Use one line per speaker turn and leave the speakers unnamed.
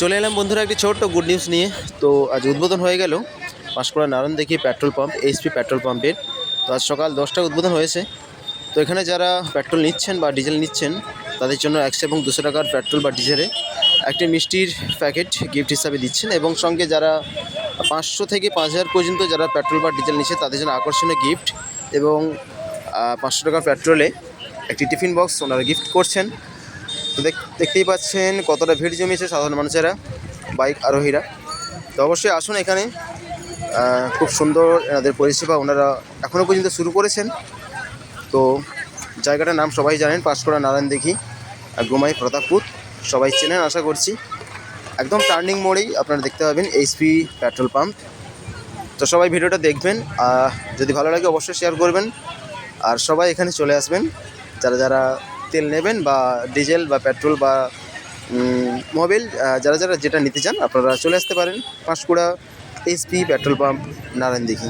চলে এলাম বন্ধুরা একটি ছোট্ট গুড নিউজ নিয়ে। তো আজ উদ্বোধন হয়ে গেল পাঁশকুড়া নারায়ণ দেখি পেট্রোল পাম্প, এইচপি পেট্রোল পাম্পের। তো আজ সকাল দশটায় উদ্বোধন হয়েছে। তো এখানে যারা পেট্রোল নিচ্ছেন বা ডিজেল নিচ্ছেন, তাদের জন্য একশো এবং দুশো টাকার পেট্রোল বা ডিজেলে একটি মিষ্টির প্যাকেট গিফট হিসাবে দিচ্ছেন এবং সঙ্গে যারা পাঁচশো থেকে পাঁচ হাজার পর্যন্ত যারা পেট্রোল বা ডিজেল নিচ্ছে, তাদের জন্য আকর্ষণীয় গিফট এবং পাঁচশো টাকার পেট্রোলে একটি টিফিন বক্স ওনারা গিফট করছেন। তো দেখ- দেখতেই পাচ্ছেন কতটা ভিড় জমিয়েছে সাধারণ মানুষেরা, বাইক আরোহীরা। তো অবশ্যই আসুন এখানে। খুব সুন্দর এনাদের পরিষেবা ওনারা এখনও পর্যন্ত শুরু করেছেন। তো জায়গাটার নাম সবাই জানেন, পাঁশকুড়া নারায়ণ দেখি আর গোমাই প্রতাপপুর। সবাই চেনেন, আশা করছি। একদম টার্নিং মোড়েই আপনারা দেখতে পাবেন এইচপি পেট্রোল পাম্প। তো সবাই ভিডিওটা দেখবেন যদি ভালো লাগে অবশ্যই শেয়ার করবেন। আর সবাই এখানে চলে আসবেন, যারা যারা তেল নেবেন বা ডিজেল বা পেট্রোল বা মোবিল যারা যারা যেটা নিতে চান আপনারা চলে আসতে পারেন Panskura SP petrol pump Narayan দেখি